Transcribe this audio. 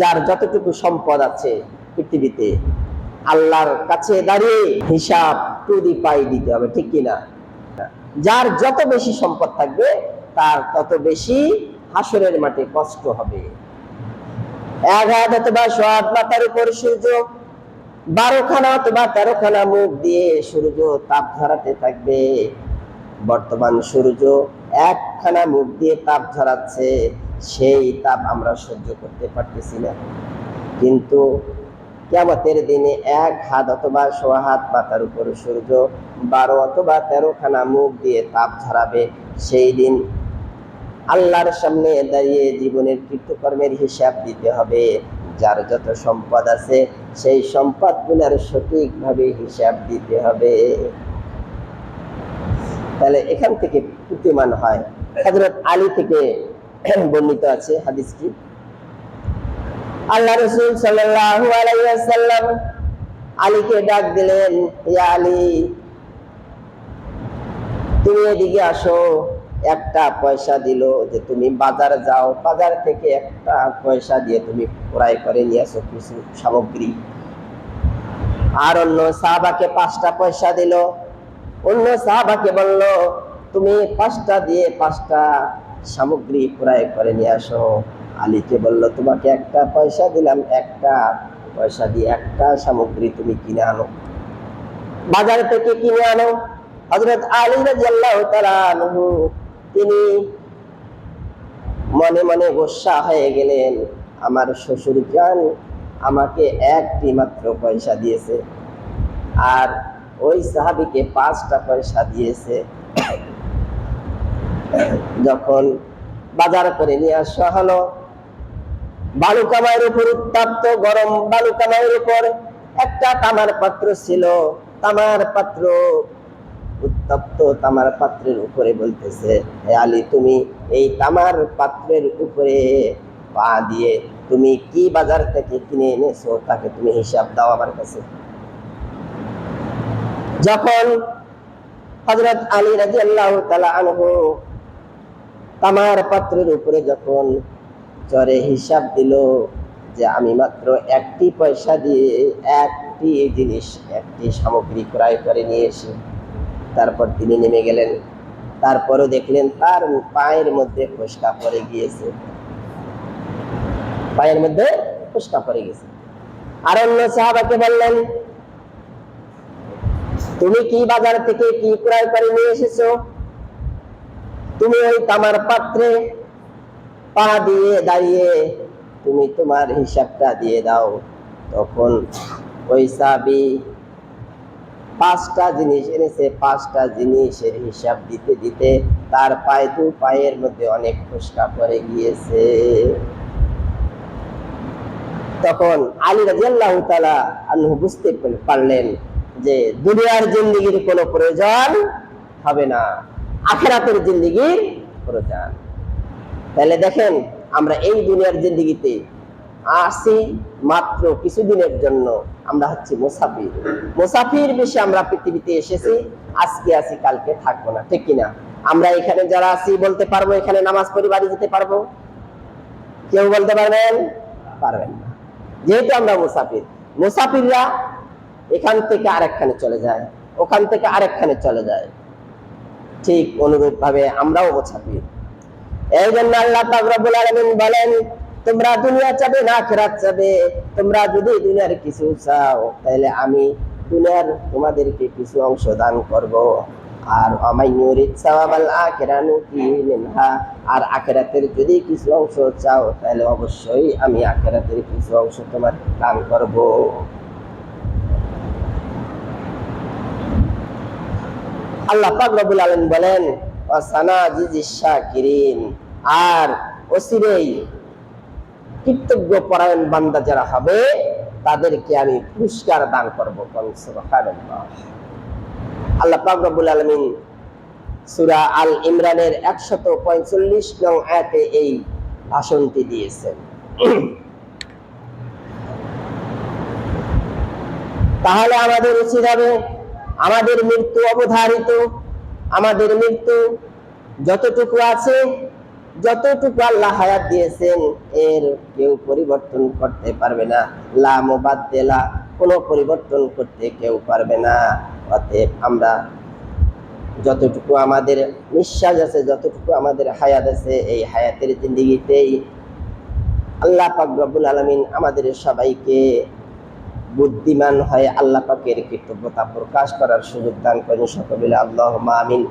যার যতটুকু সম্পদ আছে পৃথিবীতে, আল্লাহর কাছে দাঁড়িয়ে হিসাব টু পাই দিতে হবে, ঠিক কিনা? যার যত বেশি সম্পদ থাকবে, তার তত বেশি হাসরের মাঠে কষ্ট হবে। এক হাত অথবা সোয়াদ মাথার উপর সূর্য বারোখানা অথবা তেরোখানা মুখ দিয়ে সূর্য তাপ ঝরাতে থাকবে। বর্তমান সূর্য একখানা মুখ দিয়ে তাপ ঝরাচ্ছে সেই তাপ আমরা সহ্য করতে পারতেছি না। কিন্তু কেমতের দিনে এক হাত অথবা সোয়া হাত মাথার উপর সূর্য, বারো অথবা তেরোখানা মুখ দিয়ে তাপ ঝরাবে, সেই দিন আল্লাহর সামনে দাঁড়িয়ে জীবনের কৃতকর্মের হিসাব দিতে হবে। যার যত সম্পদ আছে, সেই সম্পদগুলোর সঠিকভাবে হিসাব দিতে হবে। তাহলে এখান থেকে প্রতিমান হয়। হজরত আলী থেকে বর্ণিত আছে হাদিসটি। আল্লাহ রসুল আলাইহি আলীকে ডাক দিলেন আলী, তুমি এদিকে আসো, একটা পয়সা দিল যে তুমি বাজার যাও, বাজার থেকে একটা পয়সা দিয়ে তুমি ক্রয় করে নিয়ে আসো কিছু সামগ্রী। আর অন্য সাহাবাকে পাঁচটা পয়সা দিল। অন্য সাহাবাকে বলল, তুমি পাঁচটা দিয়ে পাঁচটা সামগ্রী ক্রয় করে নিয়ে আসো। আলীকে বলল, তোমাকে একটা পয়সা দিলাম, একটা পয়সা দিয়ে একটা সামগ্রী তুমি কিনে আনো। বাজার থেকে কিনে আনো। হজরত আলী রাজিয়াল্লাহু তাআলা তিনি মনে মনে গোসা হয়ে গেলেন। আমার শ্বশুর জান আমাকে একটি মাত্র পয়সা দিয়েছে, আর ওই সাহাবিকে পাঁচটা পয়সা দিয়েছে। যখন বাজার করে নিয়ে আসা হলো বালু কামাইয়ের উপর উত্তাপ্ত গরম বালু কামাইয়ের উপর একটা তামার পাত্র ছিল। তামার পাত্র উত্তপ্ত তামার পাত্রের উপরে বলতেছে, হে আলী, তুমি এই তামার পাত্রের উপরে পা দিয়ে তুমি কি বাজার থেকে কিনে এনেছো? তাকে তুমি হিসাব দাও আমার কাছে। যখন হজরত আলী রাজি আল্লাহ আনহু তামার পাত্রের উপরে যখন চরে হিসাব দিল যে আমি মাত্র একটি পয়সা দিয়ে একটি জিনিস, একটি সামগ্রী ক্রয় করে নিয়ে এসে তারপর তিনি নেমে গেলেন। তারপরও দেখলেন তার পায়ের মধ্যে ফসকা পড়ে গিয়েছে। পায়ের মধ্যে ফসকা পড়ে গেছে। আর অন্য সাহাবাকে বললেন, তুমি কি বাজার থেকে কি ক্রয় করে নিয়ে এসেছ? তুমি ওই তামার পাত্রে পা দিয়ে দাঁড়িয়ে, তুমি তোমার হিসাবটা দিয়ে দাও। তখন ওই সাবি পাঁচটা জিনিস এনেছে, পাঁচটা জিনিসের হিসাব দিতে দিতে তার পায়ে দু পায়ের মধ্যে অনেক ফুসকা পড়ে গিয়েছে। তখন আলী রাজিয়াল্লাহ তালা আনহু বুঝতে পারলেন যে দুনিয়ার জিন্দিগির কোনো প্রয়োজন হবে না। আখেরাতের জিন্দিগির প্রয়োজন তাহলে দেখেন, আমরা এই দুনিয়ার জিন্দিগিতে আসি মাত্র কিছুদিনের জন্য। আমরা হচ্ছে মুসাফির। মুসাফির বেশি আমরা পৃথিবীতে এসেছি, আজকে আসি কালকে থাকব না। ঠিক কিনা? আমরা এখানে যারা আছি, বলতে পারব, এখানে নামাজ পড়ি বাড়ি যেতে পারব? কেউ বলতে পারবেন? পারবেন না। যেহেতু আমরা মুসাফির, মুসাফিররা এখান থেকে আরেকখানে চলে যায়, ওখান থেকে আরেকখানে চলে যায়। ঠিক অনুরূপ ভাবে আমরাও মুসাফির এই জন্য আল্লাহ রব্বুল বলেন, তোমরা দুনিয়া চাবে না আখিরাত চাবে। তোমরা যদি দুনিয়ার কিছু চাও, তাহলে আমি দুনিয়ার তোমাদেরকে কিছু অংশ দান করব। আর আর আখিরাতের যদি কিছু অংশ চাও, তাহলে অবশ্যই আমি আখিরাতের কিছু অংশ তোমার দান করব। আল্লাহ পাক রব্বুল আলামিন বলেন আর অসিরেই কৃতজ্ঞ পরায়ণ বান্দা যারা হবে, তাদেরকে আমি পুরস্কার দান করব। আল্লাহ পাক আলামিন সূরা আল ইমরানের 145 নং আয়াতে এই ভাষণটি দিয়েছেন। তাহলে আমাদের উচিত হবে আমাদের মৃত্যু অবধারিত। আমাদের মৃত্যু যতটুকু আছে, যতটুকু আল্লাহ হায়াত দিয়েছেন, এর কেউ পরিবর্তন করতে পারবে না। লা মুবাদ্দেলা কোনো পরিবর্তন করতে কেউ পারবে না। অতএব আমরা যতটুকু আমাদের নিঃশ্বাস আছে, যতটুকু আমাদের হায়াত আছে, এই হায়াতের জিন্দিগিতেই আল্লাহ পাক আলমিন আমাদের সবাইকে বুদ্ধিমান হয়ে আল্লাহ পাকের কৃতজ্ঞতা প্রকাশ করার সুযোগ দান করেন সকলে। আল্লাহ আমিন।